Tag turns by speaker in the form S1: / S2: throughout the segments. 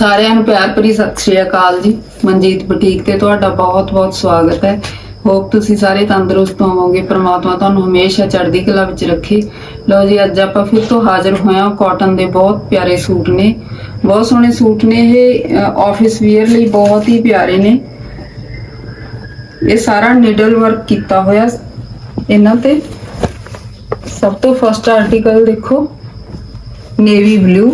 S1: ਸਾਰਿਆਂ ਨੂੰ ਪਿਆਰ ਭਰੀ ਸਤਿ ਸ਼੍ਰੀ ਅਕਾਲ ਜੀ। ਮਨਜੀਤ ਬੁਟੀਕ ਤੇ ਤੁਹਾਡਾ ਬਹੁਤ-ਬਹੁਤ ਸਵਾਗਤ ਹੈ। ਹੋਪ ਤੁਸੀਂ ਸਾਰੇ ਤੰਦਰੁਸਤ ਹੋਵੋਗੇ। ਪ੍ਰਮਾਤਮਾ ਤੁਹਾਨੂੰ ਹਮੇਸ਼ਾ ਚੜ੍ਹਦੀ ਕਲਾ ਵਿੱਚ ਰੱਖੇ। ਲਓ ਜੀ, ਅੱਜ ਆਪਾਂ ਫਿਰ ਤੋਂ ਹਾਜ਼ਰ ਹੋਏ ਕਾਟਨ ਦੇ ਬਹੁਤ ਪਿਆਰੇ ਸੂਟ ਨੇ। ਬਹੁਤ ਸੋਹਣੇ ਸੂਟ ਨੇ ਇਹ। ਆਫਿਸ ਵੀਅਰ ਲਈ ਬਹੁਤ ਹੀ ਪਿਆਰੇ ਨੇ। ਇਹ ਸਾਰਾ ਨਿਡਲ ਵਰਕ ਕੀਤਾ ਹੋਇਆ ਇਹਨਾਂ ਤੇ। ਸਭ ਤੋਂ ਫਸਟ ਆਰਟੀਕਲ ਦੇਖੋ। ਨੇਵੀ ਬਲੂ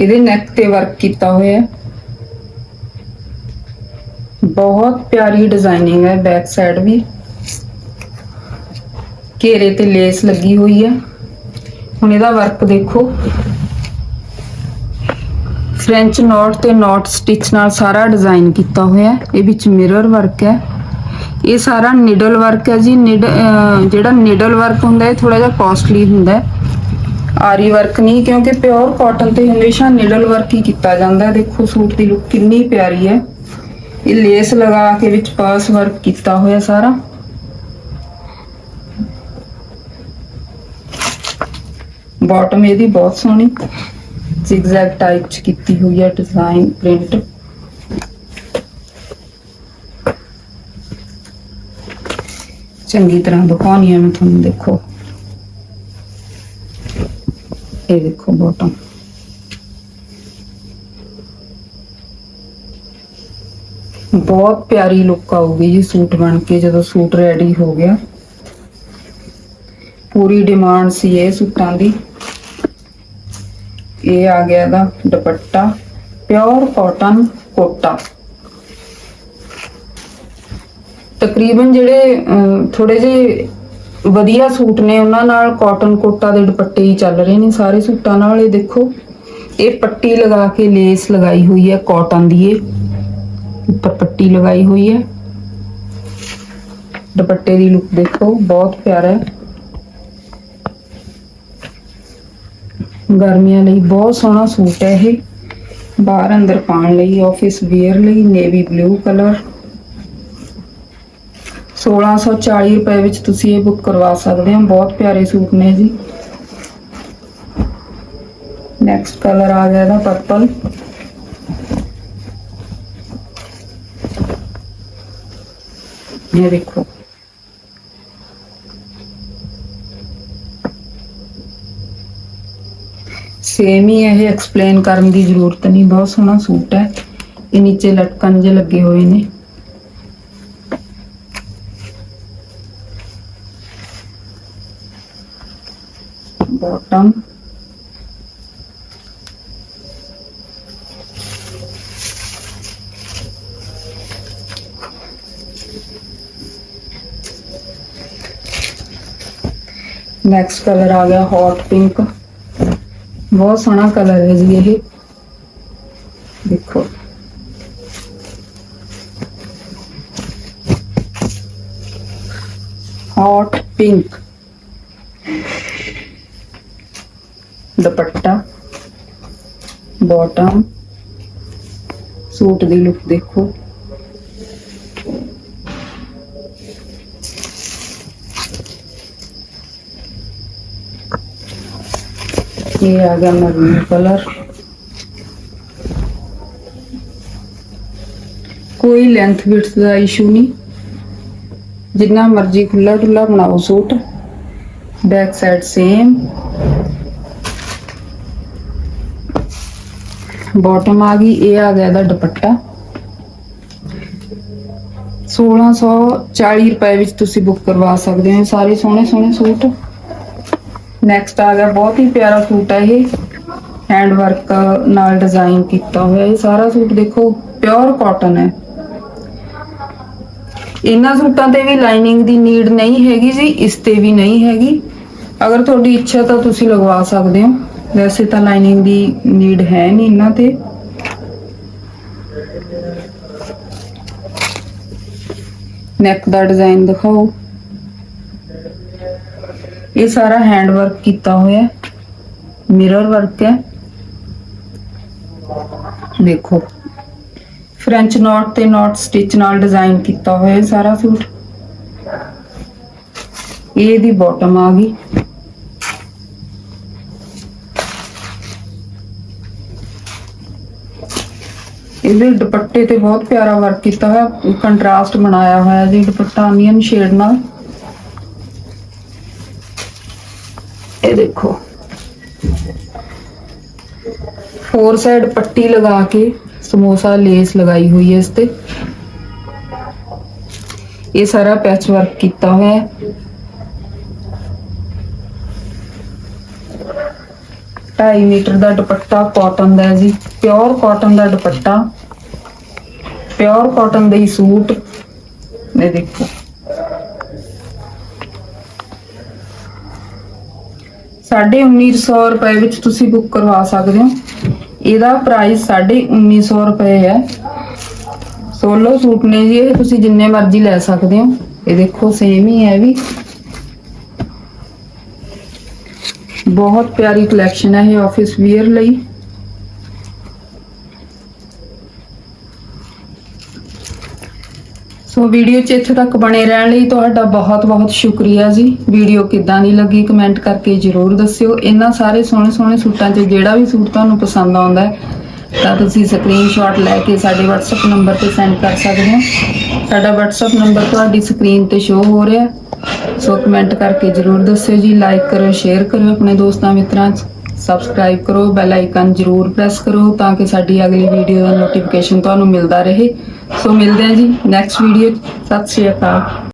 S1: ਇਹਦੇ ਨੈਕ ਤੇ ਵਰਕ ਕੀਤਾ ਹੋਇਆ ਹੈ। ਬਹੁਤ ਪਿਆਰੀ ਡਿਜ਼ਾਈਨਿੰਗ ਹੈ ਬੈਕ ਸਾਈਡ ਵੀ। ਘੇਰੇ ਤੇ ਲੇਸ ਲੱਗੀ ਹੋਈ ਹੈ। ਹੁਣ ਇਹਦਾ ਵਰਕ ਦੇਖੋ। ਫ੍ਰੈਂਚ ਨੋਟ ਤੇ ਨੋਟ ਸਟਿਚ ਨਾਲ ਸਾਰਾ ਡਿਜ਼ਾਈਨ ਕੀਤਾ ਹੋਇਆ ਹੈ। ਇਹ ਵਿੱਚ ਮਿਰਰ ਵਰਕ ਹੈ। ਇਹ ਸਾਰਾ ਨਿਡਲ ਵਰਕ ਹੈ ਜੀ। ਨੀਡ ਜਿਹੜਾ ਨਿਡਲ ਵਰਕ ਹੁੰਦਾ ਹੈ ਥੋੜਾ ਜਿਹਾ ਕਾਸਟਲੀ ਹੁੰਦਾ ਹੈ। ਆਰੀ ਵਰਕ ਨਹੀਂ, ਕਿਉਂਕਿ ਪਿਓਰ ਕਾਟਨ ਤੇ ਹਮੇਸ਼ਾ ਨੀਡਲ ਵਰਕ ਹੀ ਕੀਤਾ ਜਾਂਦਾ ਹੈ। ਦੇਖੋ, ਸੂਟ ਦੀ ਲੁੱਕ ਕਿੰਨੀ ਪਿਆਰੀ ਹੈ। ਇਹ ਲੇਸ ਲਗਾ ਕੇ ਵਿੱਚ ਪਰਸ ਵਰਕ ਕੀਤਾ ਹੋਇਆ ਸਾਰਾ। ਬਾਟਮ ਇਹਦੀ ਬਹੁਤ ਸੋਹਣੀ, zigzag ਟਾਈਪ ਚ ਕੀਤੀ ਹੋਈ ਹੈ ਡਿਜ਼ਾਈਨ ਪ੍ਰਿੰਟ ਚੰਗੀ ਤਰ੍ਹਾਂ ਦਿਖਾਉਣੀ ਹੈ ਮੈਂ ਤੁਹਾਨੂੰ, ਦੇਖੋ। ਇਹ ਦੇਖੋ ਬਾਟਮ ਬਹੁਤ ਪਿਆਰੀ ਲੁੱਕ ਆਊਗੀ ਜੀ ਸੂਟ ਬਣ ਕੇ, ਜਦੋਂ ਸੂਟ ਰੈਡੀ ਹੋ ਗਿਆ। ਪੂਰੀ ਡਿਮਾਂਡ ਸੀ ਇਹ ਸੂਟਾਂ ਦੀ। ਇਹ ਆ ਗਿਆ ਦਾ ਦੁਪੱਟਾ ਪਿਓਰ ਕਾਟਨ ਕੋਟਾ। ਤਕਰੀਬਨ ਜਿਹੜੇ ਥੋੜੇ ਜਿਹੇ ਵਧੀਆ ਸੂਟ ਨੇ ਉਹਨਾਂ ਨਾਲ ਕਾਟਨ ਕੋਟਾ ਦੇ ਦੁਪੱਟੇ ਹੀ ਚੱਲ ਰਹੇ ਨੇ ਸਾਰੇ ਸੂਟਾਂ ਨਾਲ, ਇਹ ਦੇਖੋ। ਇਹ ਪੱਟੀ ਲਗਾ ਕੇ ਲੇਸ ਲਗਾਈ ਹੋਈ ਹੈ ਕਾਟਨ ਦੀ ਇਹ। ਉੱਪਰ ਪੱਟੀ ਲਗਾਈ ਹੋਈ ਹੈ। ਦੁਪੱਟੇ ਦੀ ਲੁੱਕ ਦੇਖੋ, ਬਹੁਤ ਪਿਆਰਾ ਹੈ। ਗਰਮੀਆਂ ਲਈ ਬਹੁਤ ਸੋਹਣਾ ਸੂਟ ਹੈ ਇਹ। ਬਾਹਰ ਅੰਦਰ ਪਾਉਣ ਲਈ ਆਫਿਸ ਵੇਅਰ ਲਈ ਨੇਵੀ ਬਲੂ ਕਲਰ 1640 ਰੁਪਏ ਵਿੱਚ ਤੁਸੀਂ ਇਹ ਬੁੱਕ ਕਰਵਾ ਸਕਦੇ ਹੋ। ਬਹੁਤ ਪਿਆਰੇ ਸੂਟ ਨੇ ਜੀ। ਨੈਕਸਟ ਕਲਰ ਆ ਗਿਆ ਇਹਦਾ ਪਰਪਲ ਇਹ ਦੇਖੋ। ਸੇਮ ਹੀ ਇਹ ਐਕਸਪਲੇਨ ਕਰਨ ਦੀ ਜ਼ਰੂਰਤ ਨਹੀਂ। ਬਹੁਤ ਸੋਹਣਾ ਸੂਟ ਹੈ। ਇਹ ਨੀਚੇ ਲਟਕਣ ਜੇ ਲੱਗੇ ਹੋਏ ਨੇ। Bottom ਨੈਕਸਟ ਕਲਰ ਆ ਗਿਆ ਹੌਟ ਪਿੰਕ ਬਹੁਤ ਸੋਹਣਾ ਕਲਰ ਹੈ ਜੀ ਇਹ ਦੇਖੋ hot pink dupatta bottom suit ਦੀ ਲੁੱਕ ਦੇਖੋ। ਇਹ ਆ ਗਿਆ ਮਰੂਨ ਕਲਰ ਕੋਈ ਲੈਂਥ ਵਿਡਥ ਦਾ ਇਸ਼ੂ ਨਹੀਂ। ਜਿੰਨਾ ਮਰਜ਼ੀ ਖੁੱਲਾ ਡੁੱਲਾ ਬਣਾਓ suit. Back side same bottom ਆ ਗਈ, ਇਹ ਆ ਗਿਆ ਇਹਦਾ ਦੁਪੱਟਾ। 1640 ਰੁਪਏ ਵਿੱਚ ਤੁਸੀਂ ਬੁੱਕ ਕਰਵਾ ਸਕਦੇ ਹੋ ਸਾਰੇ ਸੋਹਣੇ ਸੋਹਣੇ ਸੂਟ। ਨੈਕਸਟ ਆ ਗਿਆ, ਬਹੁਤ ਹੀ ਪਿਆਰਾ ਸੂਟ ਹੈ ਇਹ। ਹੈਂਡ ਵਰਕ ਨਾਲ ਡਿਜ਼ਾਈਨ ਕੀਤਾ ਹੋਇਆ, ਇਹ ਸਾਰਾ ਸੂਟ ਦੇਖੋ ਪਿਓਰ ਕਾਟਨ ਹੈ। ਇਹਨਾਂ ਸੂਟਾਂ ਤੇ ਵੀ ਲਾਈਨਿੰਗ ਦੀ ਨੀਡ ਨਹੀਂ ਹੈਗੀ ਜੀ, ਇਸ ਤੇ ਵੀ ਨਹੀਂ ਹੈਗੀ। ਅਗਰ ਤੁਹਾਡੀ ਇੱਛਾ ਤਾਂ ਤੁਸੀਂ ਲਗਵਾ ਸਕਦੇ ਹੋ। ਵੈਸੇ ਤਾਂ ਲਾਈਨਿੰਗ ਦੀ ਨੀਡ ਹੈ ਨਹੀਂ ਇਹਨਾਂ ਤੇ। ਨੈਕ ਦਾ ਡਿਜ਼ਾਈਨ ਦਿਖਾਓ। ਇਹ ਸਾਰਾ ਹੈਂਡ ਵਰਕ ਕੀਤਾ ਹੋਇਆ ਮਿਰਰ ਵਰਕ ਹੈ। ਦੇਖੋ। ਫ੍ਰੈਂਚ ਨੋਟ ਤੇ ਨੋਟ ਸਟਿਚ ਨਾਲ ਡਿਜ਼ਾਈਨ ਕੀਤਾ ਹੋਇਆ ਸਾਰਾ ਸੂਟ। ਇਹ ਇਹਦੀ ਬਾਟਮ ਆ ਗਈ। ਇਹਦੇ ਦੁਪੱਟੇ ਤੇ ਬਹੁਤ ਪਿਆਰਾ ਵਰਕ ਕੀਤਾ ਹੋਇਆ ਕੰਟਰਾਸਟ ਬਣਾਇਆ ਹੋਇਆ ਜੀ, ਦੁਪੱਟਾ ਅਨੀਅਨ ਸ਼ੇਡ ਨਾਲ। ਇਹ ਦੇਖੋ। ਫੋਰ ਸਾਈਡ ਪੱਟੀ ਲਗਾ ਕੇ ਸਮੋਸਾ ਲੇਸ ਲਗਾਈ ਹੋਈ ਹੈ ਇਸ ਤੇ। ਇਹ ਸਾਰਾ ਪੈਚ ਵਰਕ ਕੀਤਾ ਹੋਇਆ ਹੈ। 2.5 ਮੀਟਰ ਦਾ ਦੁਪੱਟਾ ਕਾਟਨ ਦਾ ਹੈ ਜੀ ਪਿਓਰ ਕਾਟਨ ਦਾ ਦੁਪੱਟਾ। ਪਿਓਰ ਕਾਟਨ ਦੇ ਹੀ ਸੂਟ ਇਹ ਦੇਖੋ। ਸਾਢੇ 1900 ਰੁਪਏ ਵਿੱਚ ਤੁਸੀਂ ਬੁੱਕ ਕਰਵਾ ਸਕਦੇ ਹੋ। ਇਹਦਾ ਪ੍ਰਾਈਸ ਸਾਢੇ 1900 ਰੁਪਏ ਹੈ। ਸੋਲੋ ਸੂਟ ਨੇ ਜੀ, ਇਹ ਤੁਸੀਂ ਜਿੰਨੇ ਮਰਜ਼ੀ ਲੈ ਸਕਦੇ ਹੋ। ਇਹ ਦੇਖੋ ਸੇਮ ਹੀ ਹੈ ਵੀ। ਬਹੁਤ ਪਿਆਰੀ ਕਲੈਕਸ਼ਨ ਹੈ ਇਹ ਆਫਿਸ ਵੇਅਰ ਲਈ। ਸੋ ਵੀਡੀਓ 'ਚ ਇੱਥੇ ਤੱਕ ਬਣੇ ਰਹਿਣ ਲਈ ਤੁਹਾਡਾ ਬਹੁਤ-ਬਹੁਤ ਸ਼ੁਕਰੀਆ ਜੀ। ਵੀਡੀਓ ਕਿੱਦਾਂ ਦੀ ਲੱਗੀ ਕਮੈਂਟ ਕਰਕੇ ਜਰੂਰ ਦੱਸਿਓ। ਇਹਨਾਂ ਸਾਰੇ ਸੋਹਣੇ ਸੋਹਣੇ ਸੂਟਾਂ 'ਚ ਜਿਹੜਾ ਵੀ ਸੂਟ ਤੁਹਾਨੂੰ ਪਸੰਦ ਆਉਂਦਾ ਹੈ, ਤਾਂ ਤੁਸੀਂ ਸਕਰੀਨਸ਼ਾਟ ਲੈ ਕੇ ਸਾਡੇ WhatsApp ਨੰਬਰ ਤੇ ਸੈਂਡ ਕਰ ਸਕਦੇ ਹੋ। ਸਾਡਾ WhatsApp ਨੰਬਰ ਤੁਹਾਡੀ ਸਕਰੀਨ ਤੇ ਸ਼ੋ ਹੋ ਰਿਹਾ ਸੋ ਕਮੈਂਟ ਕਰਕੇ ਜਰੂਰ ਦੱਸਿਓ ਜੀ। ਲਾਈਕ ਕਰੋ ਸ਼ੇਅਰ ਕਰੋ ਆਪਣੇ ਦੋਸਤਾਂ ਮਿੱਤਰਾਂ 'ਚ। ਸਬਸਕ੍ਰਾਈਬ ਕਰੋ ਬੈਲ ਆਈਕਨ ਜਰੂਰ ਪ੍ਰੈਸ ਕਰੋ ਤਾਂ ਕਿ ਸਾਡੀ ਅਗਲੀ ਵੀਡੀਓ ਦਾ ਨੋਟੀਫਿਕੇਸ਼ਨ ਤੁਹਾਨੂੰ ਮਿਲਦਾ ਰਹੇ। ਸੋ ਮਿਲਦੇ ਹਾਂ ਜੀ ਨੈਕਸਟ ਵੀਡੀਓ ਸਤਿ ਸ਼੍ਰੀ ਅਕਾਲ।